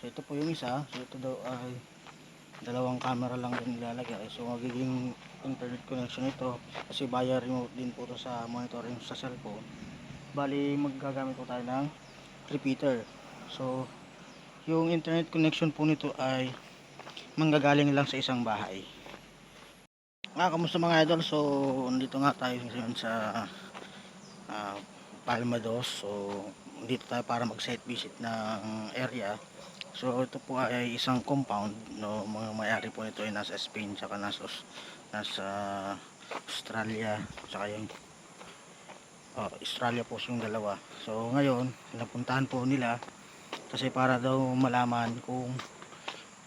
Ito po yung isa. So ito daw ay dalawang camera lang din ilalagay. So magiging internet connection ito kasi via remote din po to sa monitoring sa cellphone. Bali magagamit po tayo ng repeater. So yung internet connection po nito ay manggagaling lang sa isang bahay. Ah, kamusta mga idol? So, nandito nga tayo ngayon sa ah, Palma 2. So, dito tayo para mag-site visit ng area. So, ito po ay isang compound. No, mga may-ari po nito ay nasa Spain tsaka nasa, nasa Australia. Tsaka yung oh, Australia po yung dalawa. So, ngayon, napuntahan po nila kasi para daw malaman kung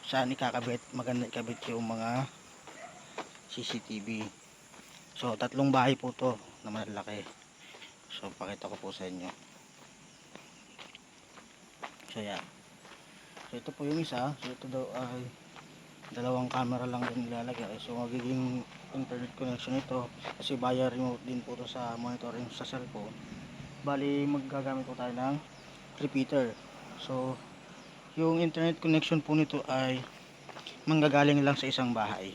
saan ikakabit, maganda ikabit yung mga CCTV. So, tatlong bahay po to na malalaki. So, pakita ko po sa inyo. So, yan. So, ito po yung isa. So, ito daw ay dalawang camera lang din ilalagay. So, magiging internet connection ito kasi via remote din po to sa monitoring sa cellphone. Bali, magagamit po tayo ng repeater. So, yung internet connection po nito ay manggagaling lang sa isang bahay.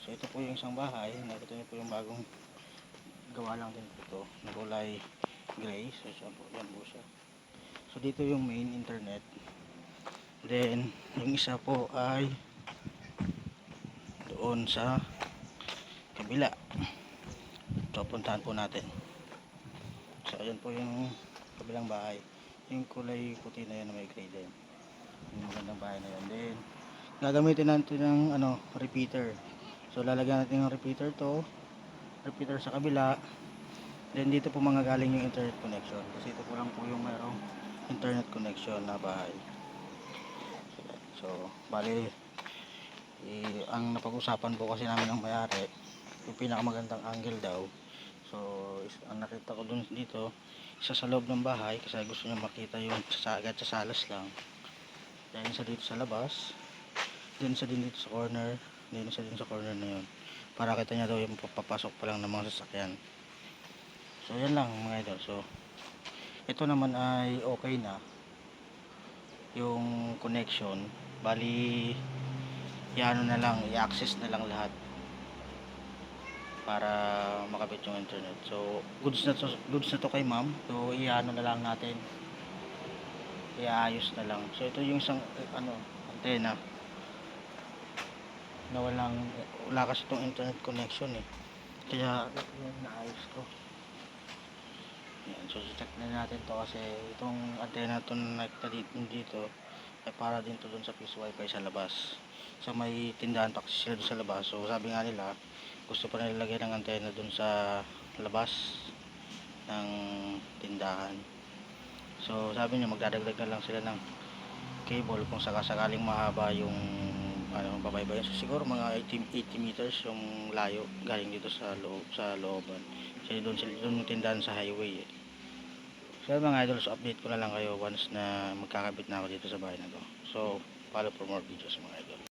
So ito po yung isang bahay. Nakita niyo po yung bagong gawa lang din po ito. Na kulay gray. So po, yan po siya. So dito yung main internet. Then yung isa po ay doon sa kabila. So puntahan po natin. So ayan po yung kabilang bahay. Yung kulay puti na yan na may gray din. Yung magandang bahay na yan. Then gagamitin natin ng ano, repeater. So lalagyan natin ng repeater to, repeater sa kabila. Then dito po mga galing yung internet connection kasi ito po lang po yung mayroong internet connection na bahay. So, bali eh, ang napag-usapan po kasi namin ng mayari yung pinakamagandang angle daw. So, is, ang nakita ko dun dito, isa sa loob ng bahay kasi gusto niya makita yung sa agad sa salas lang. Then isa dito sa labas. Then isa din dito sa corner. Then isa din sa corner na yun. Para kita niya daw yung papasok pa lang ng mga sasakyan. So yan lang mga idol. So ito naman ay okay na. Yung connection. Bali iano na lang, i-access na lang lahat para makabit yung internet. So, goods na to, goods na to kay ma'am. So, iano na lang natin. Iayos na lang. So, ito yung isang eh, ano, antena na walang wala kasi itong internet connection eh kaya naayos ko yan so check na natin to kasi itong antena to na nakita dito ay para din to dun sa piece wifi sa labas. Sa may tindahan pa kasi sila sa labas. So sabi nga nila gusto pa nila lagyan ng antena dun sa labas ng tindahan. So sabi niya magdadagdag na lang sila ng cable kung sakasakaling mahaba yung ano babaybay so siguro mga 80, 80 meters yung layo galing dito sa loob sa looban. Kasi doon doon tindahan sa highway eh. So mga idol so update ko na lang kayo once na magkakabit na ako dito sa bahay na to. So follow for more videos mga idol